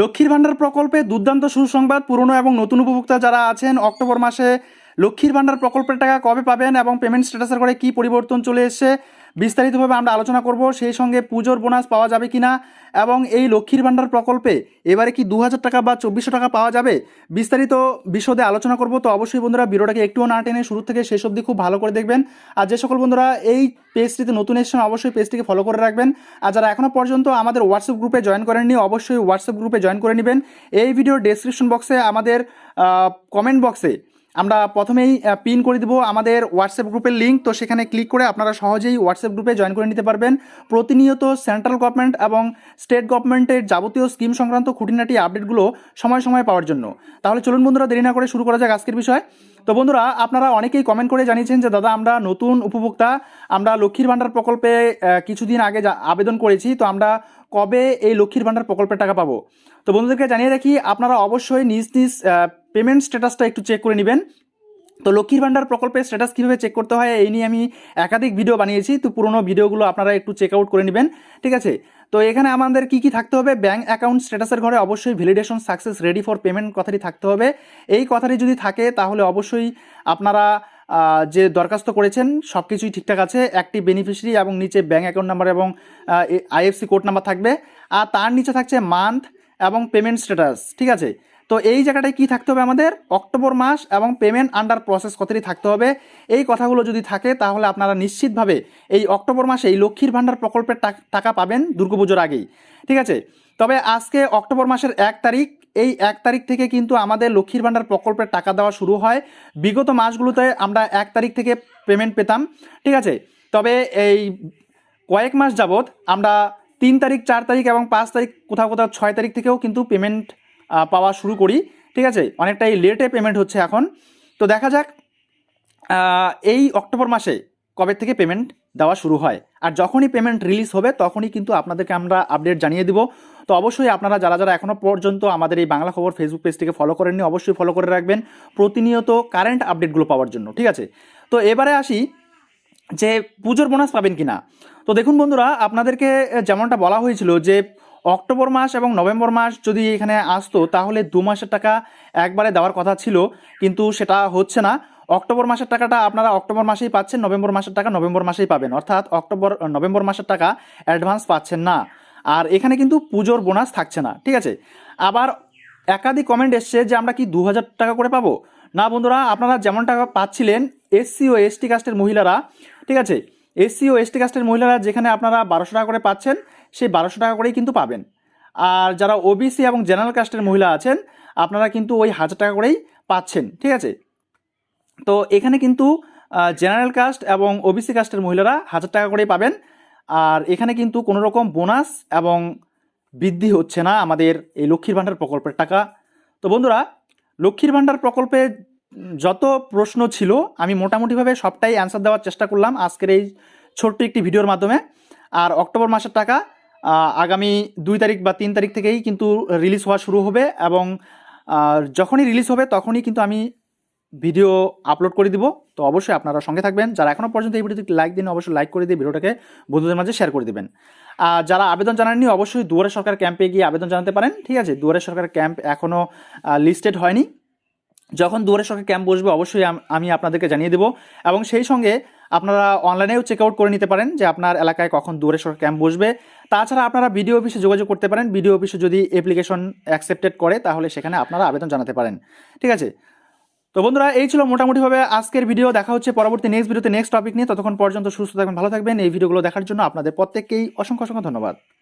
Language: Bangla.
লক্ষ্মীর ভাণ্ডার প্রকল্পে দুর্দান্ত সুসংবাদ, পুরনো এবং নতুন উপভোক্তা যারা আছেন, অক্টোবর মাসে লক্ষ্মীর ভাণ্ডার প্রকল্পের টাকা কবে পাবেন এবং পেমেন্ট স্ট্যাটাসের করে কী পরিবর্তন চলে এসছে? বিস্তারিতভাবে আমরা আলোচনা করব সেই সঙ্গে পুজোর বোনাস পাওয়া যাবে কিনা এবং এই লক্ষ্মীর ভাণ্ডার প্রকল্পে এবারে কি দু হাজার টাকা বা চব্বিশশো টাকা পাওয়া যাবে বিস্তারিত বিশদে আলোচনা করব। তো অবশ্যই বন্ধুরা ভিডিওটাকে একটুও না টেনে শুরু থেকে শেষ অবধি খুব ভালো করে দেখবেন। আর যে সকল বন্ধুরা এই পেজটিতে নতুন এসেছেন, অবশ্যই পেজটিকে ফলো করে রাখবেন। আর যারা এখনও পর্যন্ত আমাদের হোয়াটসঅ্যাপ গ্রুপে জয়েন করেননি, অবশ্যই হোয়াটসঅ্যাপ গ্রুপে জয়েন করে নেবেন। এই ভিডিওর ডেসক্রিপশন বক্সে আমাদের কমেন্ট বক্সে আমরা প্রথমেই পিন করে দেবো আমাদের হোয়াটসঅ্যাপ গ্রুপের লিঙ্ক তো সেখানে ক্লিক করে আপনারা সহজেই হোয়াটসঅ্যাপ গ্রুপে জয়েন করে নিতে পারবেন। প্রতিনিয়ত সেন্ট্রাল গভর্নমেন্ট এবং স্টেট গভর্নমেন্টের যাবতীয় স্কিম সংক্রান্ত খুঁটিনাটি আপডেটগুলো সময় সময় পাওয়ার জন্য। তাহলে চলুন বন্ধুরা, দেরি না করে শুরু করা যাক আজকের বিষয়। তো বন্ধুরা, আপনারা অনেকেই কমেন্ট করে জানিয়েছেন যে, দাদা, আমরা নতুন উপভোক্তা, আমরা লক্ষ্মীর ভাণ্ডার প্রকল্পে কিছুদিন আগে আবেদন করেছি, তো আমরা কবে এই লক্ষ্মীর ভাণ্ডার প্রকল্পের টাকা পাবো? তো বন্ধুদেরকে জানিয়ে রাখি, আপনারা অবশ্যই নিজ নিজ পেমেন্ট স্ট্যাটাসটা একটু চেক করে নেবেন। তো লক্ষ্মীর ভাণ্ডার প্রকল্পের স্ট্যাটাস কীভাবে চেক করতে হয়, এই নিয়ে আমি একাধিক ভিডিও বানিয়েছি। তো পুরোনো ভিডিওগুলো আপনারা একটু চেক আউট করে নেবেন, ঠিক আছে? তো এখানে আমাদের কি কি থাকতে হবে? ব্যাঙ্ক অ্যাকাউন্ট স্ট্যাটাসের ঘরে অবশ্যই validation success ready for payment কথাটি থাকতে হবে। এই কথাটি যদি থাকে, তাহলে অবশ্যই আপনারা যে দরখাস্ত করেছেন সব কিছুই ঠিকঠাক আছে। একটি বেনিফিশিয়ারি এবং নিচে ব্যাঙ্ক অ্যাকাউন্ট নাম্বার এবং আইএফসি কোড নাম্বার থাকবে। আর তার নিচে থাকছে মান্থ এবং পেমেন্ট স্ট্যাটাস ঠিক আছে? তো এই জায়গাটায় কি থাকতে হবে আমাদের? অক্টোবর মাস এবং পেমেন্ট আন্ডার প্রসেস কতটি থাকতে হবে। এই কথাগুলো যদি থাকে, তাহলে আপনারা নিশ্চিতভাবে এই অক্টোবর মাসে এই লক্ষ্মীর ভাণ্ডার প্রকল্পের টাক- পাবেন দুর্গাপুজোর আগেই। ঠিক আছে? তবে আজকে অক্টোবর মাসের এক তারিখ, এই এক তারিখ থেকে কিন্তু আমাদের লক্ষ্মীর ভাণ্ডার প্রকল্পের টাকা দেওয়া শুরু হয়। বিগত মাসগুলোতে আমরা এক তারিখ থেকে পেমেন্ট পেতাম। ঠিক আছে? তবে এই কয়েক মাস যাবৎ আমরা তিন তারিখ, চার তারিখ এবং পাঁচ তারিখ, কোথাও কোথাও ছয় তারিখ থেকেও কিন্তু পেমেন্ট পাওয়া শুরু করি, ঠিক আছে? অনেকটাই লেটে পেমেন্ট হচ্ছে এখন। তো দেখা যাক এই অক্টোবর মাসে কবে থেকে পেমেন্ট দেওয়া শুরু হয়। আর যখনই পেমেন্ট রিলিজ হবে, তখনই কিন্তু আপনাদেরকে আমরা আপডেট জানিয়ে দিব। তো অবশ্যই আপনারা যারা যারা এখনও পর্যন্ত আমাদের এই বাংলা খবর ফেসবুক পেজটিকে ফলো করেননি, অবশ্যই ফলো করে রাখবেন প্রতিনিয়ত কারেন্ট আপডেটগুলো পাওয়ার জন্য, ঠিক আছে? তো এবারে আসি যে পুজোর বোনাস পাবেন কি না তো দেখুন বন্ধুরা, আপনাদেরকে যেমনটা বলা হয়েছিল যে অক্টোবর মাস এবং নভেম্বর মাস যদি এখানে আসতো, তাহলে দু মাসের টাকা একবারে দেওয়ার কথা ছিল, কিন্তু সেটা হচ্ছে না। অক্টোবর মাসের টাকাটা আপনারা অক্টোবর মাসেই পাচ্ছেন, নভেম্বর মাসের টাকা নভেম্বর মাসেই পাবেন। অর্থাৎ অক্টোবর নভেম্বর মাসের টাকা অ্যাডভান্স পাচ্ছেন না। আর এখানে কিন্তু পুজোর বোনাস থাকছে না, ঠিক আছে? আবার একাধিক কমেন্ট এসছে যে আমরা কি দু হাজার টাকা করে পাবো? না বন্ধুরা, আপনারা যেমন টাকা পাচ্ছিলেন এসসি ও এসটি কাস্টের মহিলারা, ঠিক আছে? এসসি ও এসটি কাস্টের মহিলারা যেখানে আপনারা বারোশো টাকা করে পাচ্ছেন, সেই বারোশো টাকা করেই কিন্তু পাবেন। আর যারা ওবিসি এবং জেনারেল কাস্টের মহিলা আছেন, আপনারা কিন্তু ওই হাজার টাকা করেই পাচ্ছেন, ঠিক আছে? তো এখানে কিন্তু জেনারেল কাস্ট এবং ওবিসি কাস্টের মহিলারা হাজার টাকা করেই পাবেন। আর এখানে কিন্তু কোনো রকম বোনাস এবং বৃদ্ধি হচ্ছে না আমাদের এই লক্ষ্মীর ভাণ্ডার প্রকল্পের টাকা। তো বন্ধুরা, লক্ষ্মীর ভাণ্ডার প্রকল্পে যত প্রশ্ন ছিল, আমি মোটামুটিভাবে সবটাই অ্যান্সার দেওয়ার চেষ্টা করলাম আজকের এই ছোট্ট একটি ভিডিওর মাধ্যমে। আর অক্টোবর মাসের টাকা আগামী দুই তারিখ বা তিন তারিখ থেকেই কিন্তু রিলিজ হওয়া শুরু হবে এবং যখনই রিলিজ হবে তখনই কিন্তু আমি ভিডিও আপলোড করে দিব। তো অবশ্যই আপনারা সঙ্গে থাকবেন। যারা এখনও পর্যন্ত এই ভিডিওতে লাইক দিন অবশ্যই লাইক করে দিয়ে ভিডিওটাকে বন্ধুদের মাঝে শেয়ার করে দেবেন। আর যারা আবেদন জানাননি, অবশ্যই দুয়ারে সরকার ক্যাম্পে গিয়ে আবেদন জানাতে পারেন। ঠিক আছে? দুয়ারে সরকার ক্যাম্প এখনও লিস্টেড হয়নি। যখন দুয়ারে সরকার ক্যাম্প বসবে, অবশ্যই আমি আপনাদেরকে জানিয়ে দেবো। এবং সেই সঙ্গে আপনারা অনলাইনেও চেক আউট করে নিতে পারেন যে আপনার এলাকায় কখন দুয়ারে সরকার ক্যাম্প বসবে। তাছাড়া আপনারা বিডিও অফিসে যোগাযোগ করতে পারেন। বিডিও অফিসে যদি অ্যাপ্লিকেশন অ্যাকসেপ্টেড করে, তাহলে সেখানে আপনারা আবেদন জানাতে পারেন। ঠিক আছে? তো বন্ধুরা, এই ছিল মোটামুটিভাবে আজকের ভিডিও। দেখা হচ্ছে পরবর্তী নেক্সট ভিডিওতে নেক্সট টপিক নিয়ে। ততক্ষণ পর্যন্ত সুস্থ থাকবেন, ভালো থাকবেন। এই ভিডিওগুলো দেখার জন্য আপনাদের প্রত্যেককেই অসংখ্য অসংখ্য ধন্যবাদ।